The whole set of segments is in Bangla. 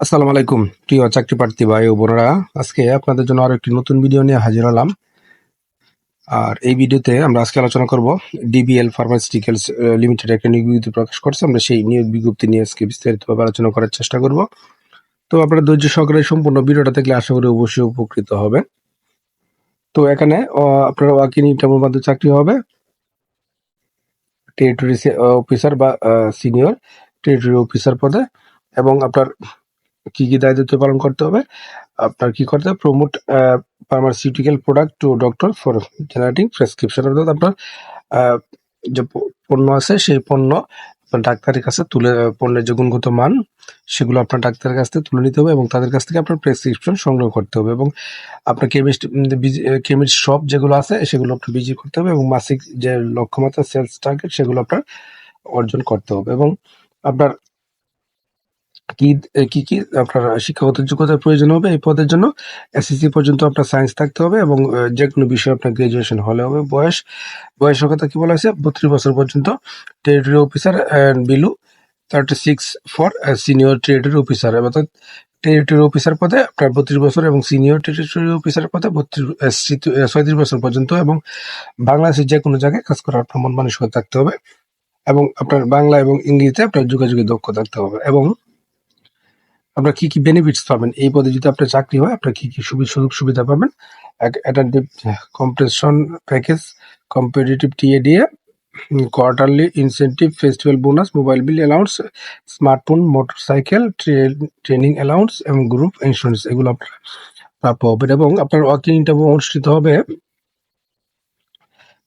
আসসালামু আলাইকুম, প্রিয় চাকরি প্রার্থী ভাই ও বোনেরা। আজকে আপনাদের জন্য আরও একটি নতুন ভিডিও নিয়ে হাজির হলাম। আর এই ভিডিওতে আমরা আজকে আলোচনা করব ডিবিএল ফার্মাসিউটিক্যালস লিমিটেড একটা নিয়োগ বিজ্ঞপ্তি প্রকাশ করছে। আমরা সেই নিয়োগ বিজ্ঞপ্তি নিয়ে আজকে বিস্তারিতভাবে আলোচনা করার চেষ্টা করব। তো আপনারা ধৈর্য সহকারে সম্পূর্ণ ভিডিওটা দেখলে আশা করি অবশ্যই উপকৃত হবে। তো এখানে আপনারা ওয়াকিং ইন্টারভিউর মাধ্যমে চাকরি হবে। টেরিটরি অফিসার বা সিনিয়র টেরিটরি অফিসার পদে এবং আপনার কি কি দায়িত্ব পালন করতে হবে? আপনার কি করতে হবে? Promote pharmaceutical product to doctor for generating prescription অর্থাৎ আপনার যে পণ্য আছে সেই পণ্য আপনার ডাক্তারের কাছে তুলে, পণ্যের যে গুণগত মান সেগুলো আপনার ডাক্তারের কাছ থেকে তুলে নিতে হবে এবং তাদের কাছ থেকে আপনার প্রেসক্রিপশন সংগ্রহ করতে হবে এবং আপনার কেমিস্ট কেমিস্ট শপ যেগুলো আছে সেগুলো আপনার বিজি করতে হবে এবং মাসিক যে লক্ষ্যমাত্রা সেলস টার্গেট সেগুলো আপনার অর্জন করতে হবে এবং আপনার কি কি কি? আপনার শিক্ষাগত যোগ্যতার প্রয়োজন হবে এই পদের জন্য। এসএসসি পর্যন্ত আপনার সায়েন্স থাকতে হবে এবং যে কোনো বিষয়ে আপনার গ্রাজুয়েশন হলে হবে। বয়স বয়সের কথা কি বলা হয়েছে? বত্রিশ বছর পর্যন্ত। Territory officer and below thirty six for senior territory officer অর্থাৎ টেরিটরি অফিসার পদে আপনার বত্রিশ বছর এবং সিনিয়র টেরিটরি অফিসার পদে বত্রিশ ছয়ত্রিশ বছর পর্যন্ত এবং বাংলাদেশের যে কোনো জায়গায় কাজ করার আপনার মন মানসিকতা থাকতে হবে এবং আপনার বাংলা এবং ইংরেজিতে আপনার যোগাযোগের দক্ষ থাকতে হবে এবং আপনার কি কি বেনিফিটস পাবেন? এই পদে যদি আপনার চাকরি হয়, আপনার কি কি সুবিধা সুযোগ সুবিধা পাবেন? Attentive compression package competitive TADA quarterly incentive festival bonus mobile bill allowance smartphone motorcycle training allowance এবং গ্রুপ ইন্স্যুরেন্স এগুলো আপনার প্রাপ্য হবেন। এবং আপনার ওয়ার্কিং ইন্টারভিউ অনুষ্ঠিত হবে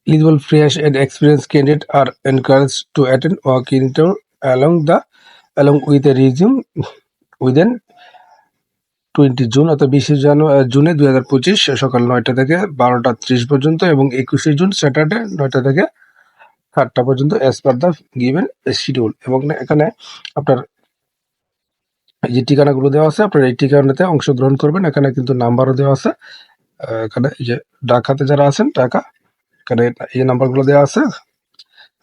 eligible, fresh and experienced candidates are encouraged to attend work interview along the, along with a resume within twenty June অর্থাৎ বিশে জানুয়ারি জুনে দুই হাজার পঁচিশ, সকাল নয়টা থেকে বারোটা ত্রিশ পর্যন্ত এবং একুশে জুন, স্যাটারডে নয়টা থেকে সাতটা পর্যন্ত as per the given schedule এবং এখানে আপনার যে ঠিকানাগুলো দেওয়া আছে, আপনার এই ঠিকানাতে অংশগ্রহণ করবেন। এখানে কিন্তু নাম্বারও দেওয়া আছে। এখানে যে ঢাকাতে যারা আছেন ঢাকা এখানে এই নাম্বারগুলো দেওয়া আছে।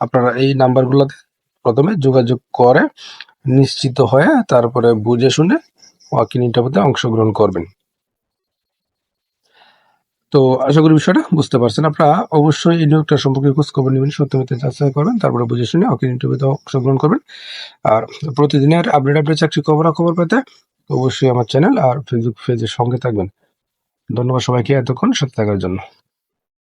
আপনারা এই নাম্বারগুলোতে প্রথমে যোগাযোগ করে নিশ্চিত হয়ে তারপরে বুঝে শুনে ওয়াকিং ইন্টারভিউতে অংশগ্রহণ করবেন। তো আশা করি বিষয়টা বুঝতে পারছেন। আপনারা অবশ্যই এই নিয়োগটা সম্পর্কে খোঁজ খবর নেবেন সত্যমিতে যাচাই করবেন, তারপরে বুঝে শুনে ওয়াকিং ইন্টারভিউতে অংশগ্রহণ করবেন। আর প্রতিদিনের আপডেট আপডেট চাকরি খবর খবর পেতে অবশ্যই আমার চ্যানেল আর ফেসবুক পেজের সঙ্গে থাকবেন। ধন্যবাদ সবাইকে এতক্ষণ সাথে থাকার জন্য।